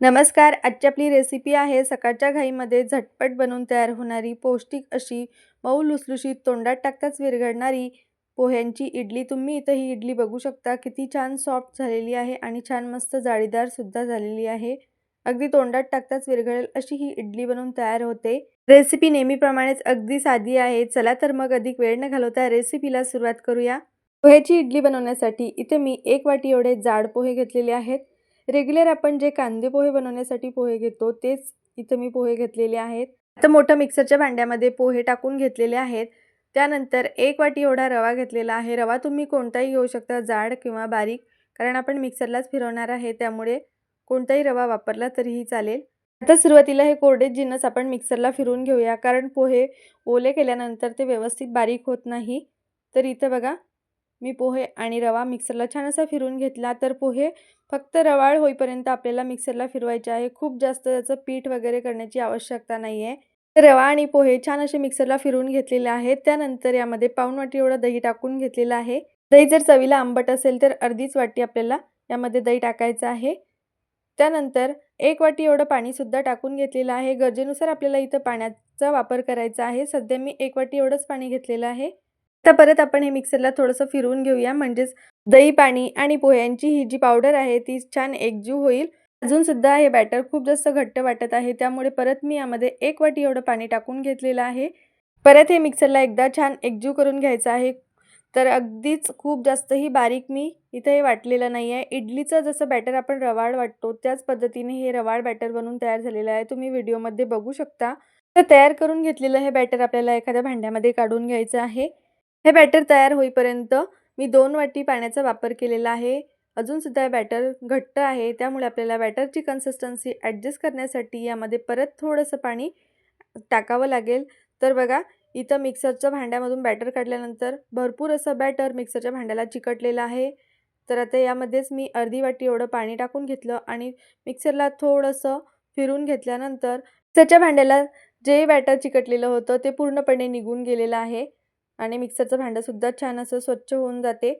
नमस्कार आजची आपली रेसिपी आहे सकाळच्या घाईमध्ये झटपट बनवून तयार होणारी पौष्टिक अशी मऊ लुसलुशीत तोंडात टाकताच विरघळणारी पोह्यांची इडली. तुम्ही इथं ही इडली बघू शकता. किती छान सॉफ्ट झालेली आहे आणि छान मस्त जाळीदारसुद्धा झालेली आहे. अगदी तोंडात टाकताच विरघळेल अशी ही इडली बनवून तयार होते. रेसिपी नेहमीप्रमाणेच अगदी साधी आहे. चला तर मग अधिक वेळ न घालवता रेसिपीला सुरुवात करूया. पोह्याची इडली बनवण्यासाठी इथे मी एक वाटी एवढे जाड पोहे घेतलेले आहेत. रेग्युलर आपण जे कांदे पोहे बनवण्यासाठी पोहे घेतो तेच इथं मी पोहे घेतलेले आहेत. आता मोठं मिक्सरच्या भांड्यामध्ये पोहे टाकून घेतलेले आहेत. त्यानंतर एक वाटी एवढा रवा घेतलेला आहे. रवा तुम्ही कोणताही घेऊ शकता जाड किंवा बारीक कारण आपण मिक्सरलाच फिरवणार आहे त्यामुळे कोणताही रवा वापरला तरीही चालेल. आता सुरुवातीला हे कोरडे जिन्नस आपण मिक्सरला फिरून घेऊया कारण पोहे ओले केल्यानंतर ते व्यवस्थित बारीक होत नाही. तर इथं बघा मी पोहे आणि रवा मिक्सरला छान असा फिरून घेतला तर पोहे फक्त रवाळ होईपर्यंत आपल्याला मिक्सरला फिरवायचे आहे. खूप जास्त त्याचं पीठ वगैरे करण्याची आवश्यकता नाही आहे रवा आणि पोहे छान असे मिक्सरला फिरून घेतलेले आहेत. त्यानंतर यामध्ये पाऊण वाटी एवढं दही टाकून घेतलेलं आहे. दही जर चवीला आंबट असेल तर अर्धीच वाटी आपल्याला यामध्ये दही टाकायचं आहे. त्यानंतर एक वाटी एवढं पाणीसुद्धा टाकून घेतलेलं आहे. गरजेनुसार आपल्याला इथं पाण्याचा वापर करायचा आहे. सध्या मी एक वाटी एवढंच पाणी घेतलेलं आहे. आता परत आपण हे मिक्सरला थोडंसं फिरवून घेऊया. म्हणजेच दही पाणी आणि पोह्यांची ही जी पावडर आहे ती छान एकजीव होईल. अजूनसुद्धा हे बॅटर खूप जास्त घट्ट वाटत आहे. त्यामुळे परत मी यामध्ये एक वाटी एवढं पाणी टाकून घेतलेलं आहे. परत हे मिक्सरला एकदा छान एकजीव करून घ्यायचं आहे. तर अगदीच खूप जास्तही बारीक मी इथं हे वाटलेलं नाही आहे. इडलीचं जसं बॅटर आपण रवाळ वाटतो त्याच पद्धतीने हे रवाळ बॅटर बनवून तयार झालेलं आहे. तुम्ही व्हिडिओमध्ये बघू शकता. तर तयार करून घेतलेलं हे बॅटर आपल्याला एखाद्या भांड्यामध्ये काढून घ्यायचं आहे. हे बॅटर तयार होईपर्यंत मी दोन वाटी पाण्याचा वापर केलेला आहे. अजूनसुद्धा हे बॅटर घट्ट आहे. त्यामुळे आपल्याला बॅटरची कन्सिस्टन्सी ॲडजस्ट करण्यासाठी यामध्ये परत थोडंसं पाणी टाकावं लागेल. तर बघा इथं मिक्सरच्या भांड्यामधून बॅटर काढल्यानंतर भरपूर असं बॅटर मिक्सरच्या भांड्याला चिकटलेलं आहे. तर आता यामध्येच मी अर्धी वाटी एवढं पाणी टाकून घेतलं आणि मिक्सरला थोडंसं फिरून घेतल्यानंतर मिक्सरच्या भांड्याला जे बॅटर चिकटलेलं होतं ते पूर्णपणे निघून गेलेलं आहे. आणि मिक्सरचं भांडंसुद्धा छान असं स्वच्छ होऊन जाते.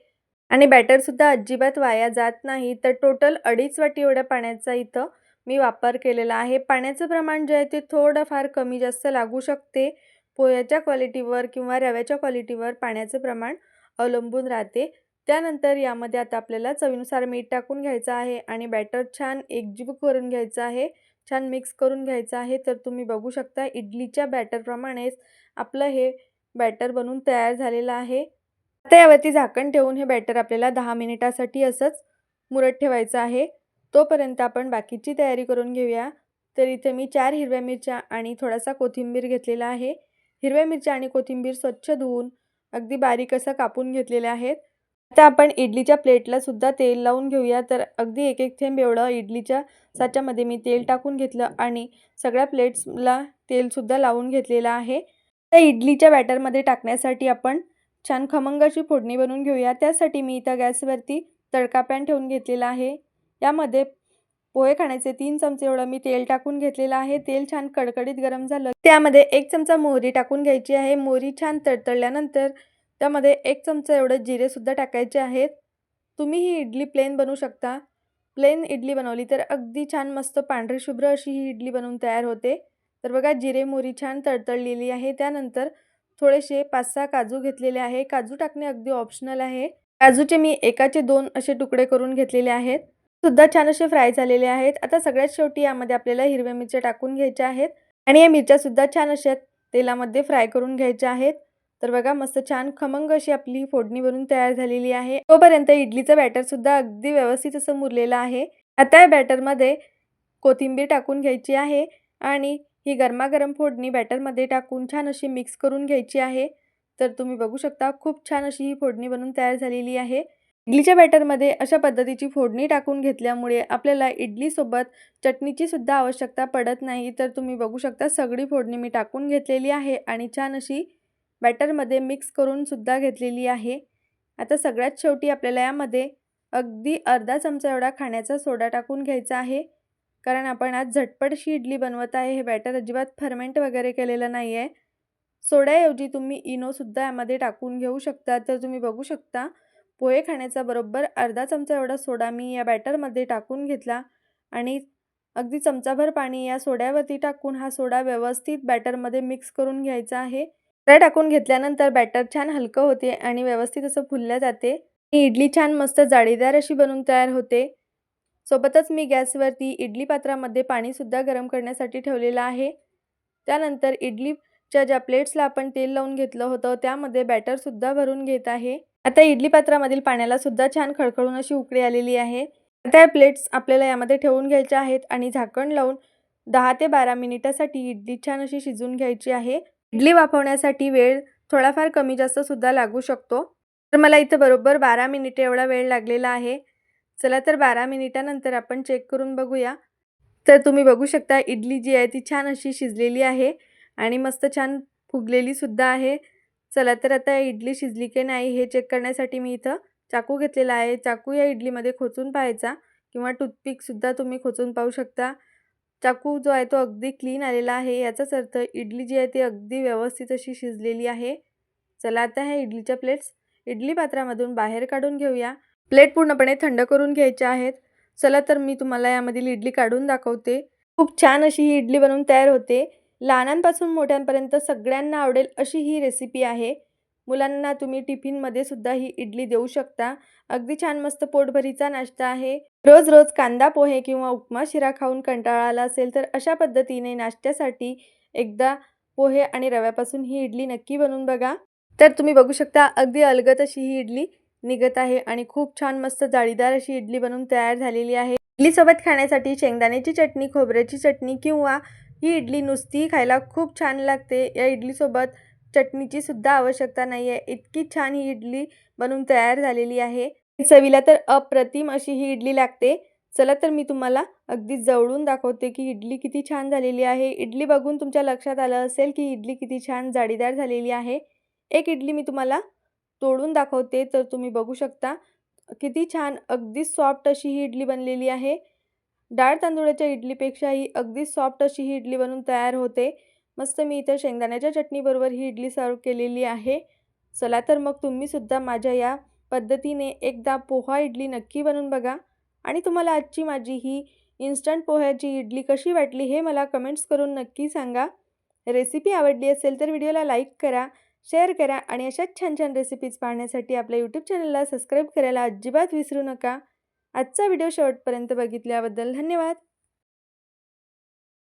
आणि बॅटरसुद्धा अजिबात वाया जात नाही. तर टोटल अडीच वाटी एवढ्या पाण्याचा इथं मी वापर केलेला आहे. पाण्याचं प्रमाण जे आहे ते थोडंफार कमी जास्त लागू शकते. पोह्याच्या क्वालिटीवर किंवा रव्याच्या क्वालिटीवर पाण्याचं प्रमाण अवलंबून राहते. त्यानंतर यामध्ये आता आपल्याला चवीनुसार मीठ टाकून घ्यायचं आहे आणि बॅटर छान एकजीव करून घ्यायचं आहे. छान मिक्स करून घ्यायचं आहे. तर तुम्ही बघू शकता इडलीच्या बॅटरप्रमाणेच आपलं हे बॅटर बनून तयार झालेलं आहे. आता यावरती झाकण ठेवून हे बॅटर आपल्याला दहा मिनिटासाठी असंच मुरत ठेवायचं आहे. तोपर्यंत आपण बाकीची तयारी करून घेऊया. तर इथे मी चार हिरव्या मिरच्या आणि थोडासा कोथिंबीर घेतलेला आहे. हिरव्या मिरच्या आणि कोथिंबीर स्वच्छ धुवून अगदी बारीक असं कापून घेतलेल्या आहेत. आता आपण इडलीच्या प्लेटला सुद्धा तेल लावून घेऊया. तर अगदी एक एक थेंब एवढं इडलीच्या साच्यामध्ये मी तेल टाकून घेतलं आणि सगळ्या प्लेट्सला तेलसुद्धा लावून घेतलेलं आहे. त्या इडलीच्या बॅटरमध्ये टाकण्यासाठी आपण छान खमंग अशी फोडणी बनवून घेऊया. त्यासाठी मी इथं गॅसवरती तडका पॅन ठेवून घेतलेला आहे. यामध्ये पोहे खाण्याचे तीन चमचे एवढं मी तेल टाकून घेतलेलं आहे. तेल छान कडकडीत गरम झालं. त्यामध्ये एक चमचा मोहरी टाकून घ्यायची आहे. मोहरी छान तडतडल्यानंतर त्यामध्ये एक चमचा एवढं जिरेसुद्धा टाकायचे आहेत. तुम्ही ही इडली प्लेन बनवू शकता. प्लेन इडली बनवली तर अगदी छान मस्त पांढरी शुभ्र अशी ही इडली बनवून तयार होते. तर बघा जिरे मोरी छान तडतडलेली आहे. त्यानंतर थोडेसे पाच सहा काजू घेतलेले आहे. काजू टाकणे अगदी ऑप्शनल आहे. काजूचे मी एकाचे दोन असे तुकडे करून घेतलेले आहेत. सुद्धा छान असे फ्राय झालेले आहेत. आता सगळ्यात शेवटी यामध्ये आपल्याला हिरव्या मिरच्या टाकून घ्यायच्या आहेत. आणि या मिरच्यासुद्धा छान अशा तेलामध्ये फ्राय करून घ्यायच्या आहेत. तर बघा मस्त छान खमंग अशी आपली फोडणी बनून तयार झालेली आहे. तोपर्यंत इडलीचं बॅटरसुद्धा अगदी व्यवस्थित असं मुरलेलं आहे. आता या बॅटरमध्ये कोथिंबीर टाकून घ्यायची आहे. आणि ही गरमागरम फोडणी बॅटरमध्ये टाकून छान अशी मिक्स करून घ्यायची आहे. तर तुम्ही बघू शकता खूप छान अशी ही फोडणी बनून तयार झालेली आहे. इडलीच्या बॅटरमध्ये अशा पद्धतीची फोडणी टाकून घेतल्यामुळे आपल्याला इडलीसोबत चटणीची सुद्धा आवश्यकता पडत नाही. तर तुम्ही बघू शकता सगळी फोडणी मी टाकून घेतलेली आहे आणि छान अशी बॅटरमध्ये मिक्स करून सुद्धा घेतलेली आहे. आता सगळ्यात शेवटी आपल्याला यामध्ये अगदी अर्धा चमचा एवढा खाण्याचा सोडा टाकून घ्यायचा आहे. कारण आपण आज झटपटशी इडली बनवत आहे हे बॅटर अजिबात फर्मेंट वगैरे केलेलं नाही आहे सोड्याऐवजी तुम्ही इनोसुद्धा यामध्ये टाकून घेऊ शकता. तर तुम्ही बघू शकता पोहे खाण्याचा बरोबर अर्धा चमचा एवढा सोडा मी या बॅटरमध्ये टाकून घेतला आणि अगदी चमचाभर पाणी या सोड्यावरती टाकून हा सोडा व्यवस्थित बॅटरमध्ये मिक्स करून घ्यायचा आहे. सोडा टाकून घेतल्यानंतर बॅटर छान हलकं होते आणि व्यवस्थित असं फुलल्या जाते. इडली छान मस्त जाळीदार अशी बनून तयार होते. सोबतच मी गॅसवरती इडली पात्रामध्ये पाणीसुद्धा गरम करण्यासाठी ठेवलेलं आहे. त्यानंतर इडलीच्या ज्या प्लेट्सला आपण तेल लावून घेतलं होतं त्यामध्ये बॅटरसुद्धा भरून घेत आहे. आता इडली पात्रामधील पाण्याला सुद्धा छान खळखळून अशी उकळी आलेली आहे. आता या प्लेट्स आपल्याला यामध्ये ठेवून घ्यायच्या आहेत आणि झाकण लावून दहा ते बारा मिनिटासाठी इडली छान अशी शिजून घ्यायची आहे. इडली वाफवण्यासाठी वेळ थोडाफार कमी जास्त सुद्धा लागू शकतो. तर मला इथं बरोबर बारा मिनिटे एवढा वेळ लागलेला आहे. चला तर बारा मिनिटानंतर आपण चेक करून बघूया. तर तुम्ही बघू शकता इडली जी आहे ती छान अशी शिजलेली आहे आणि मस्त छान फुगलेलीसुद्धा आहे. चला तर आता इडली शिजली की नाही हे चेक करण्यासाठी मी इथं चाकू घेतलेला आहे. चाकू या इडलीमध्ये खोचून पाहायचा किंवा टूथपिकसुद्धा तुम्ही खोचून पाहू शकता. चाकू जो आहे तो अगदी क्लीन आलेला आहे. याचाच अर्थ इडली जी आहे ती अगदी व्यवस्थित अशी शिजलेली आहे. चला आता ह्या इडलीच्या प्लेट्स इडली पात्रामधून बाहेर काढून घेऊया. प्लेट पूर्णपणे थंड करून घ्यायच्या आहेत. चला तर मी तुम्हाला यामधील इडली काढून दाखवते. खूप छान अशी ही इडली बनवून तयार होते. लहानांपासून मोठ्यांपर्यंत सगळ्यांना आवडेल अशी ही रेसिपी आहे. मुलांना तुम्ही टिफिनमध्ये सुद्धा ही इडली देऊ शकता. अगदी छान मस्त पोटभरीचा नाश्ता आहे. रोज रोज कांदा पोहे किंवा उपमा शिरा खाऊन कंटाळा आला असेल तर अशा पद्धतीने नाश्त्यासाठी एकदा पोहे आणि रव्यापासून ही इडली नक्की बनवून बघा. तर तुम्ही बघू शकता अगदी अलगत अशी ही इडली. निघत आहे आणि खूप छान मस्त जाळीदार अशी इडली बनवून तयार झालेली आहे. इडलीसोबत खाण्यासाठी शेंगदाण्याची चटणी खोबऱ्याची चटणी किंवा ही इडली नुसती खायला खूप छान लागते. या इडलीसोबत चटणीची सुद्धा आवश्यकता नाही आहे इतकी छान ही इडली बनवून तयार झालेली आहे. चवीला तर अप्रतिम अशी ही इडली लागते. चला तर मी तुम्हाला अगदी जवळून दाखवते की इडली किती छान झालेली आहे. इडली बघून तुमच्या लक्षात आलं असेल की इडली किती छान जाडीदार झालेली आहे. एक इडली मी तुम्हाला तोडून दाखवते तर तुम्ही बघू शकता. किती छान अगदी सॉफ्ट अशी ही इडली बनलेली आहे. डाळ तांदूळाच्या इडलीपेक्षाही अगदी सॉफ्ट अशी ही इडली बनून तयार होते. मस्त मी इथं शेंगदाण्याच्या चटणीबरोबर ही इडली सर्व केलेली आहे. चला तर मग तुम्हीसुद्धा माझ्या या पद्धतीने एकदा पोहा इडली नक्की बनवून बघा. आणि तुम्हाला आजची माझी ही इन्स्टंट पोह्याची इडली कशी वाटली हे मला कमेंट्स करून नक्की सांगा. रेसिपी आवडली असेल तर व्हिडिओला लाईक करा. शेअर करा आणि अशाच छान छान रेसिपीज पाहण्यासाठी आपल्या यूट्यूब चॅनलला सबस्क्राईब करायला अजिबात विसरू नका. आजचा व्हिडिओ शेवटपर्यंत बघितल्याबद्दल धन्यवाद.